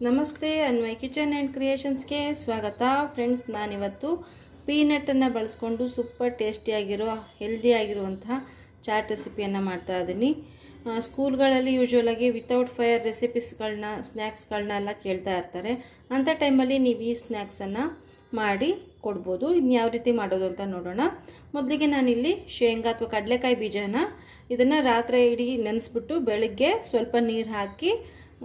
ನಮಸ್ತೆ, Anvay kitchen and ಕ್ರಿಯೇಷನ್ಸ್ಗೆ ಸ್ವಾಗತ. Friends, ನಾನಿವತ್ತು ಪೀನಟ್ಟನ್ನು ಬಳಸ್ಕೊಂಡು ಸೂಪರ್ ಟೇಸ್ಟಿಯಾಗಿರೋ ಹೆಲ್ದಿಯಾಗಿರುವಂತಹ ಚಾಟ್ ರೆಸಿಪಿಯನ್ನು ಮಾಡ್ತಾ ಇದ್ದೀನಿ. ಸ್ಕೂಲ್ಗಳಲ್ಲಿ ಯೂಶ್ವಲಾಗಿ ವಿತೌಟ್ ಫೈರ್ ರೆಸಿಪೀಸ್ಗಳನ್ನ ಸ್ನ್ಯಾಕ್ಸ್ಗಳನ್ನ ಎಲ್ಲ ಕೇಳ್ತಾ ಇರ್ತಾರೆ. ಅಂಥ ಟೈಮಲ್ಲಿ ನೀವು ಈ ಸ್ನ್ಯಾಕ್ಸನ್ನು ಮಾಡಿ ಕೊಡ್ಬೋದು. ಇನ್ನು ಯಾವ ರೀತಿ ಮಾಡೋದು ಅಂತ ನೋಡೋಣ. ಮೊದಲಿಗೆ ನಾನಿಲ್ಲಿ ಶೇಂಗಾ ಅಥವಾ ಕಡಲೆಕಾಯಿ ಬೀಜನ ಇದನ್ನು ರಾತ್ರಿ ಇಡೀ ನೆನೆಸ್ಬಿಟ್ಟು ಬೆಳಗ್ಗೆ ಸ್ವಲ್ಪ ನೀರು ಹಾಕಿ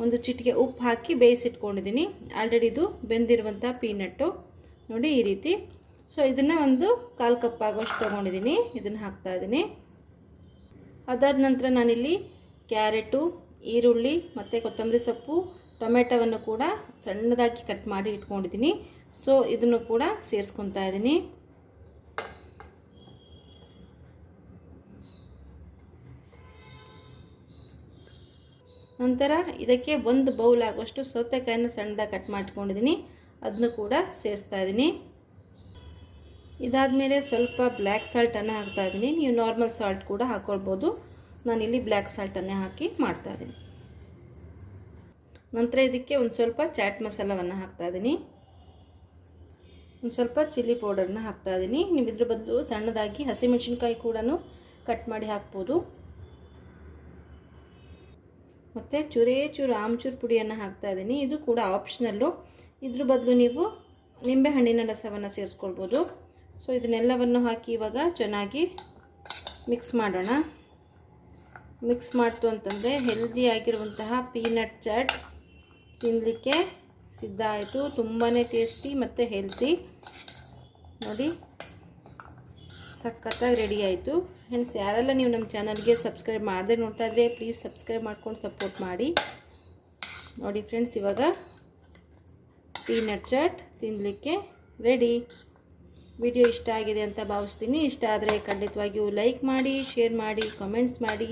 ಒಂದು ಚಿಟಿಕೆ ಉಪ್ಪು ಹಾಕಿ ಬೇಯಿಸಿಟ್ಕೊಂಡಿದ್ದೀನಿ. ಆಲ್ರೆಡಿ ಇದು ಬೆಂದಿರುವಂಥ ಪೀನಟ್ಟು ನೋಡಿ ಈ ರೀತಿ. ಸೊ ಇದನ್ನು ಒಂದು ಕಾಲು ಕಪ್ ಆಗೋಷ್ಟು ತೊಗೊಂಡಿದ್ದೀನಿ. ಇದನ್ನು ಹಾಕ್ತಾ ಇದ್ದೀನಿ. ಅದಾದ ನಂತರ ನಾನಿಲ್ಲಿ ಕ್ಯಾರೆಟು, ಈರುಳ್ಳಿ ಮತ್ತು ಕೊತ್ತಂಬರಿ ಸೊಪ್ಪು ಟೊಮೆಟೊವನ್ನು ಕೂಡ ಸಣ್ಣದಾಗಿ ಕಟ್ ಮಾಡಿ ಇಟ್ಕೊಂಡಿದ್ದೀನಿ. ಸೊ ಇದನ್ನು ಕೂಡ ಸೇರಿಸ್ಕೊತಾ ಇದ್ದೀನಿ. ನಂತರ ಇದಕ್ಕೆ ಒಂದು ಬೌಲ್ ಆಗುವಷ್ಟು ಸೌತೆಕಾಯಿನ ಸಣ್ಣದಾಗಿ ಕಟ್ ಮಾಡ್ಕೊಂಡಿದ್ದೀನಿ. ಅದನ್ನು ಕೂಡ ಸೇರಿಸ್ತಾ ಇದ್ದೀನಿ. ಇದಾದಮೇಲೆ ಸ್ವಲ್ಪ ಬ್ಲ್ಯಾಕ್ ಸಾಲ್ಟನ್ನು ಹಾಕ್ತಾ ಇದ್ದೀನಿ. ನೀವು ನಾರ್ಮಲ್ ಸಾಲ್ಟ್ ಕೂಡ ಹಾಕ್ಕೊಳ್ಬೋದು ನಾನಿಲ್ಲಿ ಬ್ಲ್ಯಾಕ್ ಸಾಲ್ಟನ್ನೇ ಹಾಕಿ ಮಾಡ್ತಾ ಇದ್ದೀನಿ. ನಂತರ ಇದಕ್ಕೆ ಒಂದು ಸ್ವಲ್ಪ ಚಾಟ್ ಮಸಾಲವನ್ನು ಹಾಕ್ತಾ ಇದ್ದೀನಿ. ಒಂದು ಸ್ವಲ್ಪ ಚಿಲ್ಲಿ ಪೌಡರ್ನ ಹಾಕ್ತಾ ಇದ್ದೀನಿ. ನೀವು ಇದ್ರ ಬದಲು ಸಣ್ಣದಾಗಿ ಹಸಿಮೆಣಸಿನ್ಕಾಯಿ ಕೂಡ ಕಟ್ ಮಾಡಿ ಹಾಕ್ಬೋದು. ಮತ್ತು ಚೂರೇ ಚೂರು ಆಮ್ಚೂರು ಪುಡಿಯನ್ನು ಹಾಕ್ತಾ ಇದ್ದೀನಿ. ಇದು ಕೂಡ ಆಪ್ಷನಲ್ಲು ಇದ್ರ ಬದಲು ನೀವು ನಿಂಬೆಹಣ್ಣಿನ ರಸವನ್ನು ಸೇರಿಸ್ಕೊಳ್ಬೋದು. ಸೊ ಇದನ್ನೆಲ್ಲವನ್ನು ಹಾಕಿ ಇವಾಗ ಚೆನ್ನಾಗಿ ಮಿಕ್ಸ್ ಮಾಡೋಣ. ಮಿಕ್ಸ್ ಮಾಡ್ತು ಅಂತಂದರೆ ಹೆಲ್ದಿಯಾಗಿರುವಂತಹ ಪೀನಟ್ ಚಾಟ್ ತಿನ್ನಲಿಕ್ಕೆ ಸಿದ್ಧ ಆಯಿತು. ತುಂಬಾ ಟೇಸ್ಟಿ ಮತ್ತು ಹೆಲ್ದಿ ನೋಡಿ. ಸಖತ್ತಾಗಿ ರೆಡಿ ಆಯಿತು. ಫ್ರೆಂಡ್ಸ್ ಯಾರೆಲ್ಲ ನೀವು ನಮ್ಮ ಚಾನಲ್ಗೆ ಸಬ್ಸ್ಕ್ರೈಬ್ ಮಾಡದೆ ನೋಡ್ತಾ ಇದ್ರೆ ಪ್ಲೀಸ್ ಸಬ್ಸ್ಕ್ರೈಬ್ ಮಾಡ್ಕೊಂಡು ಸಪೋರ್ಟ್ ಮಾಡಿ. ನೋಡಿ ಫ್ರೆಂಡ್ಸ್ ಇವಾಗ ಪೀನಟ್ ಚಾಟ್ ತಿನ್ನಲಿಕ್ಕೆ ರೆಡಿ ವಿಡಿಯೋ ಇಷ್ಟ ಆಗಿದೆ ಅಂತ ಭಾವಿಸ್ತೀನಿ. ಇಷ್ಟ ಆದರೆ ಖಂಡಿತವಾಗಿಯೂ ಲೈಕ್ ಮಾಡಿ ಶೇರ್ ಮಾಡಿ ಕಮೆಂಟ್ಸ್ ಮಾಡಿ.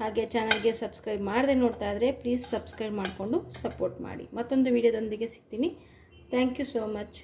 ಹಾಗೆ ಚಾನಲ್ಗೆ ಸಬ್ಸ್ಕ್ರೈಬ್ ಮಾಡದೆ ನೋಡ್ತಾ ಇದ್ದರೆ ಪ್ಲೀಸ್ ಸಬ್ಸ್ಕ್ರೈಬ್ ಮಾಡಿಕೊಂಡು ಸಪೋರ್ಟ್ ಮಾಡಿ. ಮತ್ತೊಂದು ವಿಡಿಯೋದೊಂದಿಗೆ ಸಿಗ್ತೀನಿ. Thank you so much